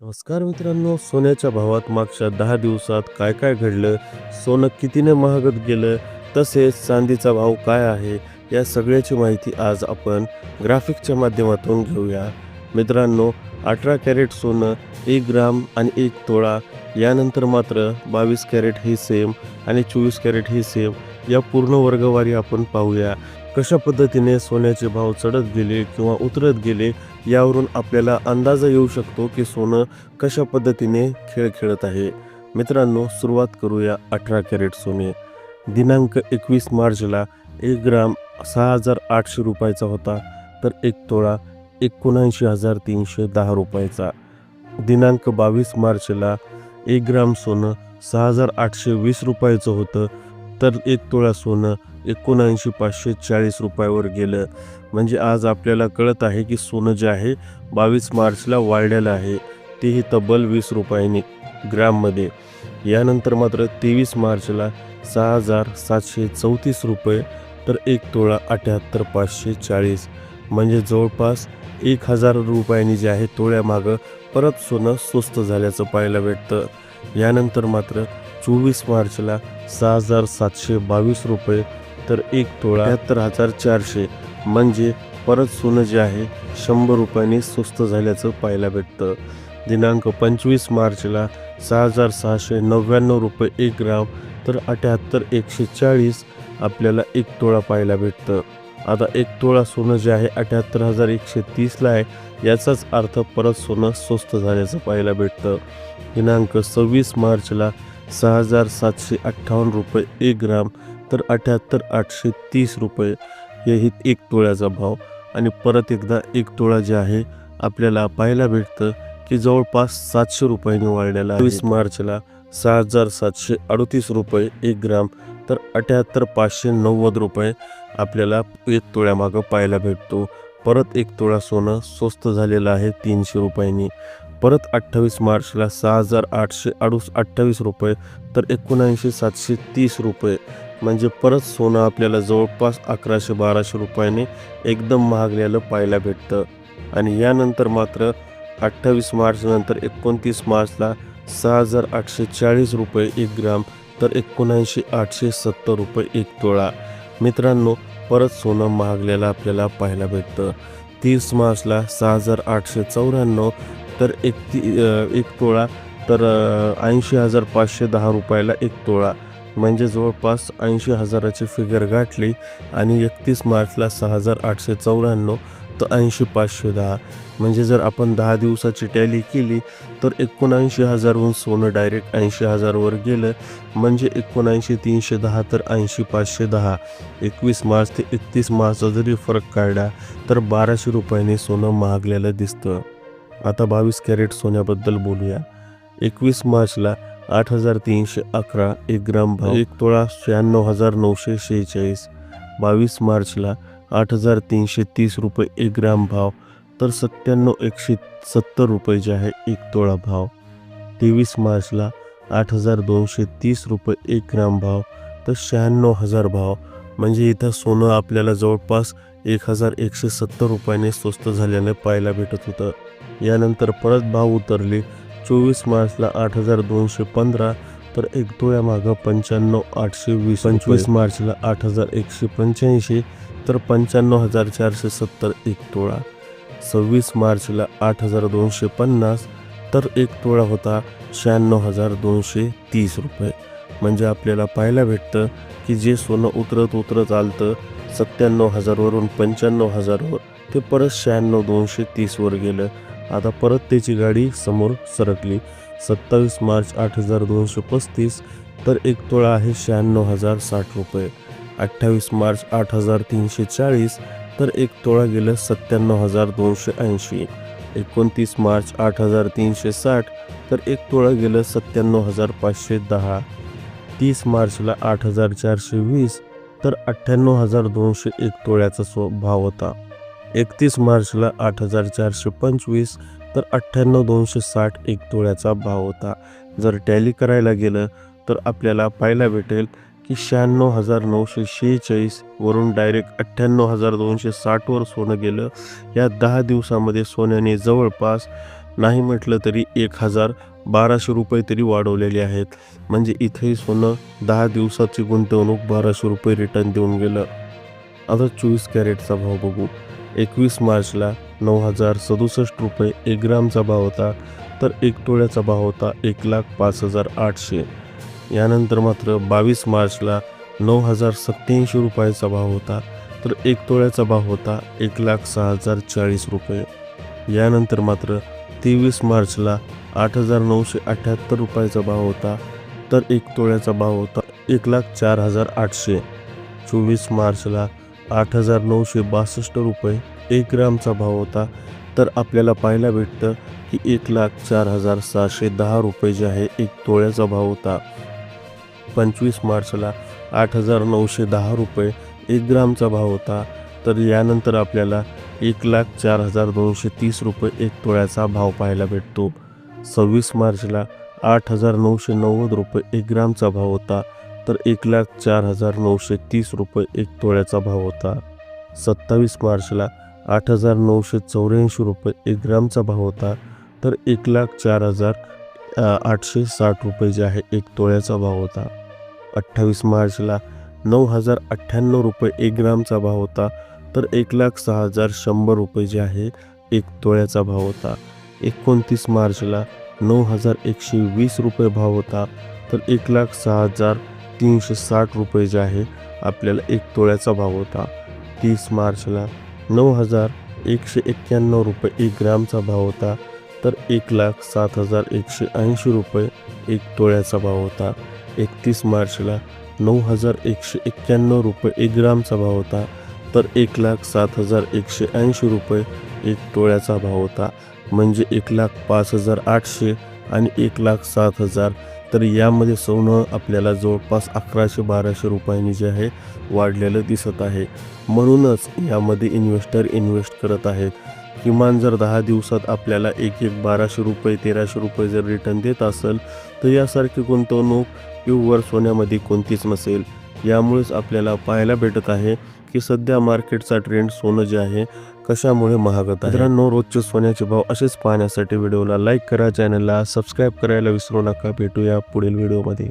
नमस्कार मित्रांनो सोन्याच्या भावात मागच्या दहा दिवसात काय काय घडलं सोनं कितीने महागत गेलं तसेच चांदीचा भाव काय आहे या सगळ्याची माहिती आज आपण ग्राफिकच्या माध्यमातून घेऊया. मित्रांनो अठरा कॅरेट सोनं एक ग्राम आणि एक तोळा यानंतर मात्र बावीस कॅरेट हे सेम आणि चोवीस कॅरेट हे सेम या पूर्ण वर्गवारी आपण पाहूया. कशा पद्धतीने सोन्याचे भाव चढत गेले किंवा उतरत गेले यावरून आपल्याला अंदाज येऊ शकतो की सोनं कशा पद्धतीने खेळ खेळत आहे. मित्रांनो सुरुवात करूया अठरा कॅरेट सोने. दिनांक एकवीस मार्चला एक ग्राम सहा हजार आठशे रुपयाचा होता तर एक तोळा एकोणऐंशी हजार तीनशे दहा रुपयाचा. दिनांक बावीस मार्चला एक ग्राम सोनं सहा हजार आठशे वीस रुपयाचं होतं तर एक तोळा सोनं एकोणऐंशी पाचशे चाळीस रुपयावर गेलं. म्हणजे आज आपल्याला कळत आहे की सोनं जे आहे बावीस मार्चला वाढलेलं आहे. तेही तब्बल वीस रुपयांनी ग्राममध्ये. यानंतर मात्र तेवीस मार्चला सहा हजार सातशे चौतीस रुपये तर एक तोळा अठ्याहत्तर पाचशे चाळीस. म्हणजे जवळपास एक हजार रुपयांनी जे आहे तोळ्यामागं परत सोनं स्वस्त झाल्याचं पाहायला भेटतं. यानंतर मात्र चोवीस मार्चला सहा हजार सातशे बावीस रुपये तर एक तोळा त्र्याहत्तर हजार चारशे. म्हणजे परत सोनं जे आहे शंभर रुपयांनी स्वस्त झाल्याचं पाहायला भेटतं. दिनांक पंचवीस मार्चला सहा हजार सहाशे नव्याण्णव रुपये एक ग्राम तर अठ्याहत्तर एकशे चाळीस आपल्याला एक तोळा पाहायला भेटतं. आता एक तोळा सोनं जे आहे अठ्याहत्तर हजार एकशे तीसला आहे याचाच अर्थ परत सोनं स्वस्त झाल्याचं पाहायला भेटतं. दिनांक सव्वीस मार्चला सहा हजार सातशे अठ्ठावन्न रुपये एक ग्राम तर अठ्याहत्तर आठशे तीस रुपये. हेही एक तोळ्याचा भाव. आणि परत एकदा एक तोळा जे आहे आपल्याला पाहायला भेटतं की जवळपास सातशे रुपयांनी वाढलेला वीस मार्चला सहा हजार सातशे अडतीस रुपये एक ग्राम तर अठ्याहत्तर पाचशे नव्वद रुपये आपल्याला एक तोळ्यामागं पाहायला भेटतो. परत एक तोळा सोनं स्वस्त झालेलं आहे तीनशे रुपयांनी. परत अठ्ठावीस मार्चला सहा हजार आठशे अडूस अठ्ठावीस रुपये तर एकोणऐंशी सातशे तीस रुपये. म्हणजे परत सोनं आपल्याला जवळपास अकराशे बाराशे रुपयाने एकदम महागलेलं पाहायला भेटतं. आणि यानंतर मात्र अठ्ठावीस मार्चनंतर एकोणतीस मार्चला सहा हजार आठशे चाळीस रुपये एक ग्राम तर एकोणऐंशी आठशे सत्तर रुपये एक तोळा. मित्रांनो परत सोनं महागलेलं आपल्याला पाहायला भेटतं. तीस मार्चला सहा हजार आठशे चौऱ्याण्णव तर एक ती एक तोळा तर ऐंशी हजार पाचशे दहा रुपयाला एक तोळा. म्हणजे जवळपास ऐंशी हजाराची फिगर गाठली आणि एकतीस मार्चला सहा हजार आठशे चौऱ्याण्णव तर ऐंशी पाचशे दहा. म्हणजे जर आपण दहा दिवसाची टॅली केली तर एकोणऐंशी हजारहून सोनं डायरेक्ट ऐंशी हजारवर गेलं. म्हणजे एकोणऐंशी तीनशे दहा तर ऐंशी पाचशे दहा. एकवीस मार्च ते एकतीस मार्चचा जरी फरक काढला तर बाराशे रुपयांनी सोनं महागलेलं दिसतं. आता बावीस कॅरेट सोन्याबद्दल बोलूया. एकवीस मार्चला आठ हजार तीनशे अकरा एक ग्राम भाव. एक तोळा शहाण्णव हजार नऊशे शेहेचाळीस. बावीस मार्चला आठ हजार तीनशे तीस रुपये एक ग्राम भाव. तर सत्त्याण्णव एकशे सत्तर रुपये जे आहे एक तोळा भाव. तेवीस मार्चला आठ हजार दोनशे तीस रुपये एक ग्राम भाव. तर शहाण्णव हजार भाव. म्हणजे इथं सोनं आपल्याला जवळपास एक हजार एकशे सत्तर रुपयाने स्वस्त झाल्याने पाहायला भेटत होतं. यानंतर परत भाव उतरले. चोवीस मार्चला आठ हजार दोनशे पंधरा तर एक तोळ्यामागं पंच्याण्णव आठशे वीस पंचवीस मार्चला आठ हजार एकशे पंच्याऐंशी तर पंच्याण्णव हजार चारशे सत्तर एक तोळा. सव्वीस मार्चला आठ हजार दोनशे पन्नास तर एक तोळा होता शहाण्णव हजार दोनशे तीस रुपये. म्हणजे आपल्याला पाहायला भेटतं की जे सोनं उतरत उतरत आलतं सत्त्याण्णव हजारवरून पंच्याण्णव हजारवर ते परत शहाण्णव दोनशे तीसवर गेलं. आता परत त्याची गाडी समोर सरकली. सत्तावीस मार्च आठ हजार दोनशे पस्तीस तर एक तोळा आहे शहाण्णव हजार साठ रुपये. अठ्ठावीस मार्च आठ हजार तीनशे चाळीस तर एक तोळा गेलं सत्त्याण्णव हजार दोनशे ऐंशी. एकोणतीस मार्च आठ हजार तीनशे साठ तर एक तोळा गेलं सत्त्याण्णव हजार पाचशे दहा. तीस मार्चला आठ हजार चारशे वीस तर अठ्ठ्याण्णव हजार दोनशे एक तोळ्याचा स्व भाव होता. एकतीस मार्चला आठ हजार चारशे पंचवीस तर अठ्ठ्याण्णव दोनशे साठ एक तोळ्याचा भाव होता. जर टॅली करायला गेलं तर आपल्याला पाहायला भेटेल की शहाण्णव हजार नऊशे शेहेचाळीस वरून डायरेक्ट अठ्ठ्याण्णव हजार दोनशे साठवर सोनं गेलं. या दहा दिवसामध्ये सोन्याने जवळपास नाही म्हटलं तरी एक हजार बाराशे रुपये तरी वाढवलेले आहेत. म्हणजे इथेही सोनं दहा दिवसाची गुंतवणूक बाराशे रुपये रिटर्न देऊन गेलं. आता चोवीस कॅरेटचा भाव बघू. एकवीस मार्चला नऊ हजार सदुसष्ट रुपये एक ग्रामचा भाव होता तर एक तोळ्याचा भाव होता एक लाख पाच हजार आठशे. यानंतर मात्र बावीस मार्चला नऊ हजार सत्याऐंशी रुपयाचा भाव होता तर एक तोळ्याचा भाव होता एक लाख सहा हजार चाळीस रुपये. यानंतर मात्र तेवीस मार्चला आठ हजार नऊशे अठ्ठ्याहत्तर रुपयाचा भाव होता तर एक तोळ्याचा भाव होता एक लाख चार हजार आठशे. चोवीस मार्चला आठ हजार नऊशे बासष्ट रुपये एक ग्रामचा भाव होता. तर आपल्याला पाहायला भेटतं की एक लाख चार हजार सहाशे दहा रुपये जे आहे एक तोळ्याचा भाव होता. पंचवीस मार्चला आठ हजार नऊशे दहा रुपये एक ग्रामचा भाव होता. तर यानंतर आपल्याला एक लाख चार हजार दोनशे तीस रुपये एक तोळ्याचा भाव पाहायला भेटतो. सव्वीस मार्चला आठ हजार नऊशे नव्वद रुपये एक ग्रामचा भाव होता. तर एक लाख चार हजार नऊशे तीस रुपये एक तोळ्याचा भाव होता. सत्तावीस मार्चला आठ हजार नऊशे चौऱ्याऐंशी रुपये एक ग्रामचा भाव होता. तर एक लाख चार हजार आठशे साठ रुपये जे आहे एक तोळ्याचा भाव होता. अठ्ठावीस मार्चला नऊ हजार अठ्ठ्याण्णव रुपये एक ग्रामचा भाव होता. तर एक लाख सहा हजार शंभर रुपये जे आहे एक तोळ्याचा भाव होता. एकोणतीस मार्चला नऊ हजार एकशे वीस रुपये भाव होता. तर एक लाख सहा हजार तीनशे साठ रुपये जे आहे आपल्याला एक तोळ्याचा भाव होता. तीस मार्चला नऊ हजार एकशे एक्क्याण्णव रुपये एक ग्रामचा भाव होता. तर एक लाख सात हजार एकशे ऐंशी रुपये एक तोळ्याचा भाव होता. एकतीस मार्चला नऊ हजार एकशे एक्क्याण्णव रुपये एक ग्रामचा भाव होता. तर एक लाख सात हजार एकशे ऐंशी रुपये एक तोळ्याचा भाव होता. म्हणजे एक लाख पाच हजार आठशे आणि एक लाख सात हजार तर यामध्ये सोनं आपल्याला जवळपास अकराशे बाराशे रुपयांनी जे आहे वाढलेलं दिसत आहे. म्हणूनच यामध्ये इन्व्हेस्टर इन्व्हेस्ट करत आहेत. किमान जर दहा दिवसात आपल्याला एक एक बाराशे रुपये तेराशे रुपये जर रिटर्न देत असेल तर यासारखी गुंतवणूक प्युअर सोन्यामध्ये कोणतीच नसेल. यामुळेच आपल्याला पाहायला भेटत आहे की सध्या मार्केटचा ट्रेंड सोनं जे आहे कशामुळे महागत आहे? मित्रांनो रोजचे सोन्याचे भाव असेच पाहण्यासाठी व्हिडिओला लाईक करा चॅनलला सबस्क्राईब करायला विसरू नका. भेटूया पुढील व्हिडिओमध्ये